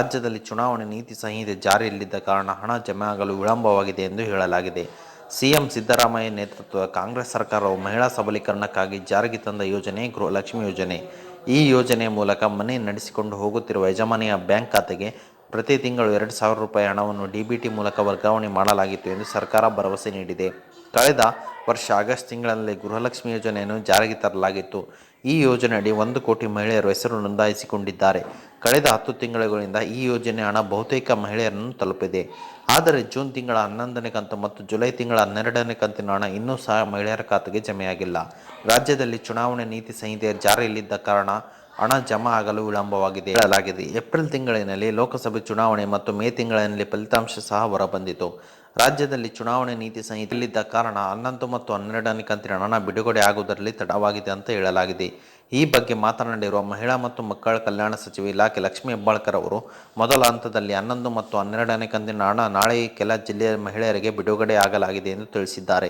ರಾಜ್ಯದಲ್ಲಿ ಚುನಾವಣೆ ನೀತಿ ಸಂಹಿತೆ ಜಾರಿಯಲ್ಲಿದ್ದ ಕಾರಣ ಹಣ ಜಮೆ ಆಗಲು ವಿಳಂಬವಾಗಿದೆ ಎಂದು ಹೇಳಲಾಗಿದೆ. ಸಿಎಂ ಸಿದ್ದರಾಮಯ್ಯ ನೇತೃತ್ವದ ಕಾಂಗ್ರೆಸ್ ಸರ್ಕಾರವು ಮಹಿಳಾ ಸಬಲೀಕರಣಕ್ಕಾಗಿ ಜಾರಿಗೆ ತಂದ ಯೋಜನೆ ಗೃಹಲಕ್ಷ್ಮಿ ಯೋಜನೆ. ಈ ಯೋಜನೆಯ ಮೂಲಕ ಮನೆ ನಡೆಸಿಕೊಂಡು ಹೋಗುತ್ತಿರುವ ಯಜಮಾನಿಯ ಬ್ಯಾಂಕ್ ಖಾತೆಗೆ ಪ್ರತಿ ತಿಂಗಳು ಎರಡು ಸಾವಿರ ರೂಪಾಯಿ ಹಣವನ್ನು ಡಿಬಿಟಿ ಮೂಲಕ ವರ್ಗಾವಣೆ ಮಾಡಲಾಗಿತ್ತು ಎಂದು ಸರ್ಕಾರ ಭರವಸೆ ನೀಡಿದೆ. ಕಳೆದ ವರ್ಷ ಆಗಸ್ಟ್ ತಿಂಗಳಲ್ಲಿ ಗೃಹಲಕ್ಷ್ಮಿ ಯೋಜನೆಯನ್ನು ಜಾರಿಗೆ ತರಲಾಗಿತ್ತು. ಈ ಯೋಜನೆಯಡಿ ಒಂದು ಕೋಟಿ ಮಹಿಳೆಯರು ಹೆಸರು ನೋಂದಾಯಿಸಿಕೊಂಡಿದ್ದಾರೆ. ಕಳೆದ ಹತ್ತು ತಿಂಗಳುಗಳಿಂದ ಈ ಯೋಜನೆ ಹಣ ಬಹುತೇಕ ಮಹಿಳೆಯರನ್ನು ತಲುಪಿದೆ. ಆದರೆ ಜೂನ್ ತಿಂಗಳ ಹನ್ನೊಂದನೇ ಕಂತು ಮತ್ತು ಜುಲೈ ತಿಂಗಳ ಹನ್ನೆರಡನೇ ಕಂತಿನ ಹಣ ಇನ್ನೂ ಸಹ ಮಹಿಳೆಯರ ಖಾತೆಗೆ ಜಮೆಯಾಗಿಲ್ಲ. ರಾಜ್ಯದಲ್ಲಿ ಚುನಾವಣೆ ನೀತಿ ಸಂಹಿತೆ ಜಾರಿಯಲ್ಲಿದ್ದ ಕಾರಣ ಹಣ ಜಮಾ ಆಗಲು ವಿಳಂಬವಾಗಿದೆ. ಹೇಳಲಾಗಿದೆ. ಏಪ್ರಿಲ್ ತಿಂಗಳಿನಲ್ಲಿ ಲೋಕಸಭೆ ಚುನಾವಣೆ ಮತ್ತು ಮೇ ತಿಂಗಳಿನಲ್ಲಿ ಫಲಿತಾಂಶ ಸಹ ಹೊರಬಂದಿತು. ರಾಜ್ಯದಲ್ಲಿ ಚುನಾವಣೆ ನೀತಿ ಸಂಹಿತೆಯಲ್ಲಿದ್ದ ಕಾರಣ ಹನ್ನೊಂದು ಮತ್ತು ಹನ್ನೆರಡನೇ ಕಂತಿನ ಹಣ ಬಿಡುಗಡೆ ಆಗುವುದರಲ್ಲಿ ತಡವಾಗಿದೆ ಅಂತ ಹೇಳಲಾಗಿದೆ. ಈ ಬಗ್ಗೆ ಮಾತನಾಡಿರುವ ಮಹಿಳಾ ಮತ್ತು ಮಕ್ಕಳ ಕಲ್ಯಾಣ ಸಚಿವೆ ಇಲಾಖೆ ಲಕ್ಷ್ಮೀ ಹೆಬ್ಬಾಳ್ಕರ್ ಅವರು, ಮೊದಲ ಹಂತದಲ್ಲಿ ಹನ್ನೊಂದು ಮತ್ತು ಹನ್ನೆರಡನೇ ಕಂದಿನ ಹಣ ನಾಳೆ ಕೆಲ ಜಿಲ್ಲೆಯ ಮಹಿಳೆಯರಿಗೆ ಬಿಡುಗಡೆ ಆಗಲಾಗಿದೆ ಎಂದು ತಿಳಿಸಿದ್ದಾರೆ.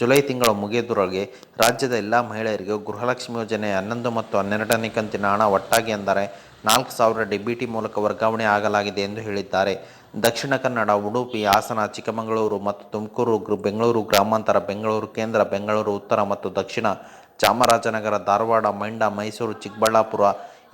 ಜುಲೈ ತಿಂಗಳು ಮುಗಿಯುವುದರೊಳಗೆ ರಾಜ್ಯದ ಎಲ್ಲ ಮಹಿಳೆಯರಿಗೂ ಗೃಹಲಕ್ಷ್ಮಿ ಯೋಜನೆ ಹನ್ನೊಂದು ಮತ್ತು ಹನ್ನೆರಡನೇ ಕಂತಿನ ಹಣ ಒಟ್ಟಾಗಿ ಅಂದರೆ ನಾಲ್ಕು ಸಾವಿರ ಡಿಬಿಟಿ ಮೂಲಕ ವರ್ಗಾವಣೆ ಆಗಲಾಗಿದೆ ಎಂದು ಹೇಳಿದ್ದಾರೆ. ದಕ್ಷಿಣ ಕನ್ನಡ, ಉಡುಪಿ, ಹಾಸನ, ಚಿಕ್ಕಮಗಳೂರು ಮತ್ತು ತುಮಕೂರು ಬೆಂಗಳೂರು ಗ್ರಾಮಾಂತರ, ಬೆಂಗಳೂರು ಕೇಂದ್ರ, ಬೆಂಗಳೂರು ಉತ್ತರ ಮತ್ತು ದಕ್ಷಿಣ ಚಾಮರಾಜನಗರ, ಧಾರವಾಡ, ಮಂಡ್ಯ, ಮೈಸೂರು, ಚಿಕ್ಕಬಳ್ಳಾಪುರ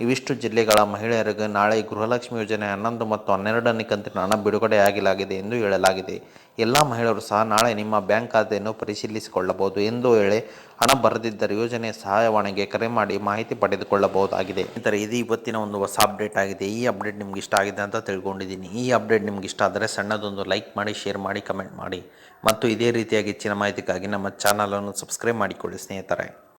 ಇವಿಷ್ಟು ಜಿಲ್ಲೆಗಳ ಮಹಿಳೆಯರಿಗೆ ನಾಳೆ ಗೃಹಲಕ್ಷ್ಮಿ ಯೋಜನೆ ಹನ್ನೊಂದು ಮತ್ತು ಹನ್ನೆರಡನೇ ಕಂತಿನ ಹಣ ಬಿಡುಗಡೆ ಆಗಲಾಗಿದೆ ಎಂದು ಹೇಳಲಾಗಿದೆ. ಎಲ್ಲ ಮಹಿಳೆಯರು ಸಹ ನಾಳೆ ನಿಮ್ಮ ಬ್ಯಾಂಕ್ ಖಾತೆಯನ್ನು ಪರಿಶೀಲಿಸಿಕೊಳ್ಳಬಹುದು ಎಂದು ಹೇಳಿ ಹಣ ಬರದಿದ್ದರೆ ಯೋಜನೆ ಸಹಾಯವಾಣಿಗೆ ಕರೆ ಮಾಡಿ ಮಾಹಿತಿ ಪಡೆದುಕೊಳ್ಳಬಹುದಾಗಿದೆ. ಇದರ ಇದು ಇವತ್ತಿನ ಒಂದು ಹೊಸ ಅಪ್ಡೇಟ್ ಆಗಿದೆ. ಈ ಅಪ್ಡೇಟ್ ನಿಮ್ಗೆ ಇಷ್ಟ ಆಗಿದೆ ಅಂತ ತಿಳ್ಕೊಂಡಿದ್ದೀನಿ. ಈ ಅಪ್ಡೇಟ್ ನಿಮ್ಗೆ ಇಷ್ಟ ಆದರೆ ಸಣ್ಣದೊಂದು ಲೈಕ್ ಮಾಡಿ, ಶೇರ್ ಮಾಡಿ, ಕಮೆಂಟ್ ಮಾಡಿ. ಮತ್ತು ಇದೇ ರೀತಿಯಾಗಿ ಹೆಚ್ಚಿನ ಮಾಹಿತಿಗಾಗಿ ನಮ್ಮ ಚಾನಲನ್ನು ಸಬ್ಸ್ಕ್ರೈಬ್ ಮಾಡಿಕೊಳ್ಳಿ ಸ್ನೇಹಿತರೆ.